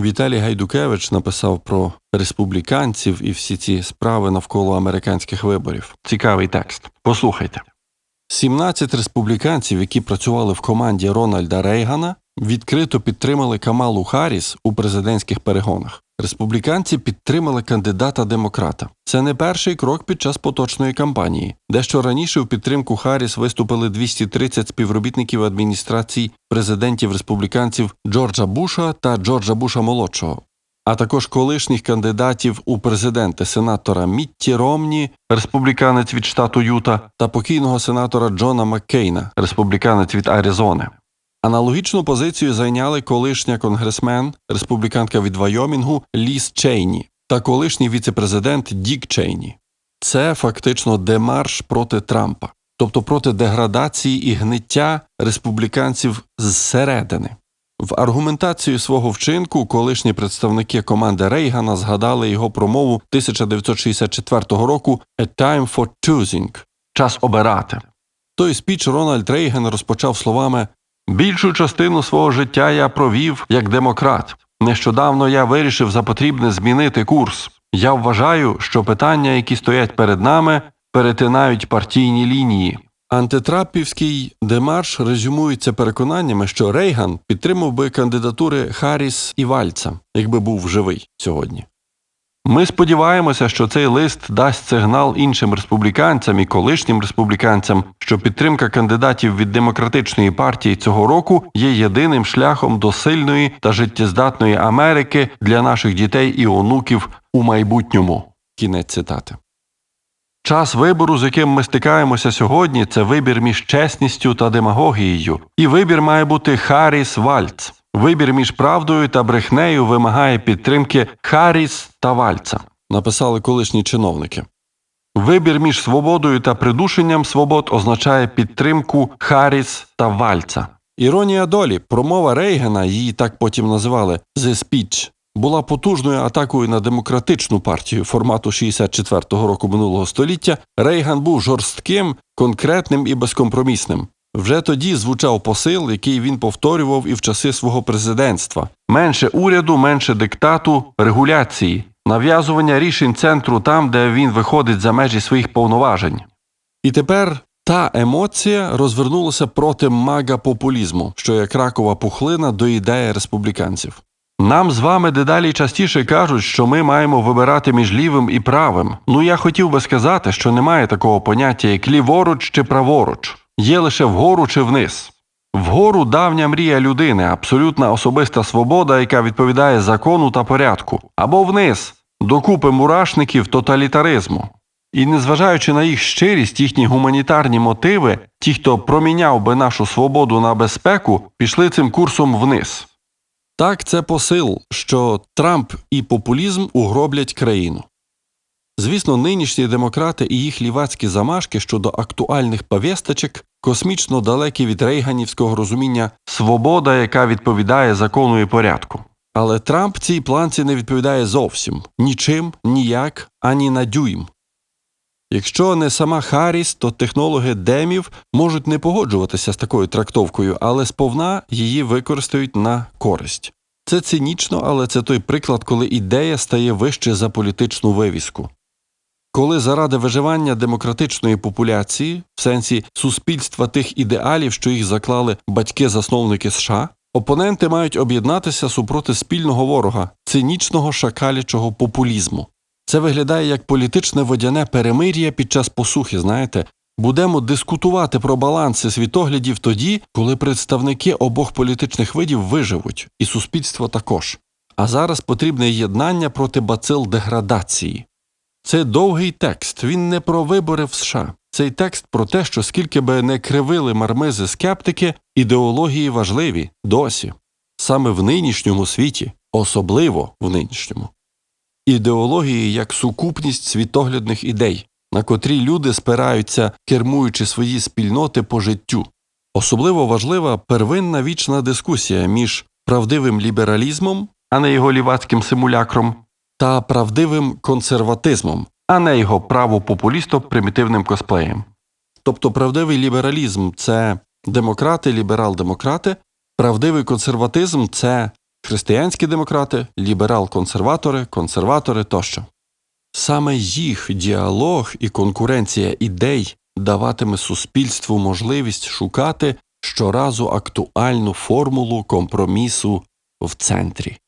Віталій Гайдукевич написав про республіканців і всі ці справи навколо американських виборів. Цікавий текст. Послухайте. 17 республіканців, які працювали в команді Рональда Рейгана, відкрито підтримали Камалу Харріс у президентських перегонах. Республіканці підтримали кандидата демократа. Це не перший крок під час поточної кампанії. Дещо раніше в підтримку Харріс виступили 230 співробітників адміністрацій президентів республіканців Джорджа Буша та Джорджа Буша молодшого. А також колишніх кандидатів у президенти сенатора Мітті Ромні, республіканець від штату Юта, та покійного сенатора Джона Маккейна, республіканець від Аризони. Аналогічну позицію зайняли колишня конгресмен, республіканка від Вайомінгу Ліс Чейні та колишній віцепрезидент Дік Чейні. Це фактично демарш проти Трампа, тобто проти деградації і гниття республіканців зсередини. В аргументацію свого вчинку колишні представники команди Рейгана згадали його промову 1964 року «A time for choosing» – час обирати. Той спіч Рональд Рейган розпочав словами Більшу частину свого життя я провів як демократ. Нещодавно я вирішив за потрібне змінити курс. Я вважаю, що питання, які стоять перед нами, перетинають партійні лінії. Антитрапівський демарш резюмується переконаннями, що Рейган підтримав би кандидатури Харріс і Вальца, якби був живий сьогодні. Ми сподіваємося, що цей лист дасть сигнал іншим республіканцям і колишнім республіканцям, що підтримка кандидатів від демократичної партії цього року є єдиним шляхом до сильної та життєздатної Америки для наших дітей і онуків у майбутньому. Кінець цитати. Час вибору, з яким ми стикаємося сьогодні, це вибір між чесністю та демагогією, і вибір має бути Харріс Вальц. Вибір між правдою та брехнею вимагає підтримки Харріс та Вальца, написали колишні чиновники. Вибір між свободою та придушенням свобод означає підтримку Харріс та Вальца. Іронія долі, промова Рейгана, її так потім називали «The Speech», була потужною атакою на демократичну партію формату 64-го року минулого століття. Рейган був жорстким, конкретним і безкомпромісним. Вже тоді звучав посил, який він повторював і в часи свого президентства: менше уряду, менше диктату, регуляції, нав'язування рішень центру там, де він виходить за межі своїх повноважень. І тепер та емоція розвернулася проти мага-популізму, що як ракова пухлина доїдає республіканців. Нам з вами дедалі частіше кажуть, що ми маємо вибирати між лівим і правим. Ну я хотів би сказати, що немає такого поняття, як ліворуч чи праворуч, є лише вгору чи вниз. Вгору давня мрія людини, абсолютна особиста свобода, яка відповідає закону та порядку, або вниз докупи мурашників тоталітаризму. І незважаючи на їх щирість, їхні гуманітарні мотиви, ті, хто проміняв би нашу свободу на безпеку, пішли цим курсом вниз. Так, це посил, що Трамп і популізм угроблять країну. Звісно, нинішні демократи і їх лівацькі замашки щодо актуальних повісточок космічно далекі від рейганівського розуміння свобода, яка відповідає закону і порядку. Але Трамп цій планці не відповідає зовсім нічим, ніяк, ані на дюйм. Якщо не сама Харріс, то технологи демів можуть не погоджуватися з такою трактовкою, але сповна її використають на користь. Це цинічно, але це той приклад, коли ідея стає вище за політичну вивіску. Коли заради виживання демократичної популяції, в сенсі суспільства тих ідеалів, що їх заклали батьки-засновники США, опоненти мають об'єднатися супроти спільного ворога, цинічного шакалячого популізму. Це виглядає як політичне водяне перемир'я під час посухи, знаєте. Будемо дискутувати про баланси світоглядів тоді, коли представники обох політичних видів виживуть, і суспільство також. А зараз потрібне єднання проти бацил деградації. Це довгий текст, він не про вибори в США. Цей текст про те, що скільки би не кривили мармизи скептики, ідеології важливі досі, саме в нинішньому світі, особливо в нинішньому. Ідеології як сукупність світоглядних ідей, на котрі люди спираються, кермуючи свої спільноти по життю. Особливо важлива первинна вічна дискусія між правдивим лібералізмом, а не його лівацьким симулякром, та правдивим консерватизмом, а не його правопопулісто примітивним косплеєм. Тобто правдивий лібералізм це демократи, ліберал-демократи, правдивий консерватизм це християнські демократи, ліберал-консерватори, консерватори тощо. Саме їх діалог і конкуренція ідей даватиме суспільству можливість шукати щоразу актуальну формулу компромісу в центрі.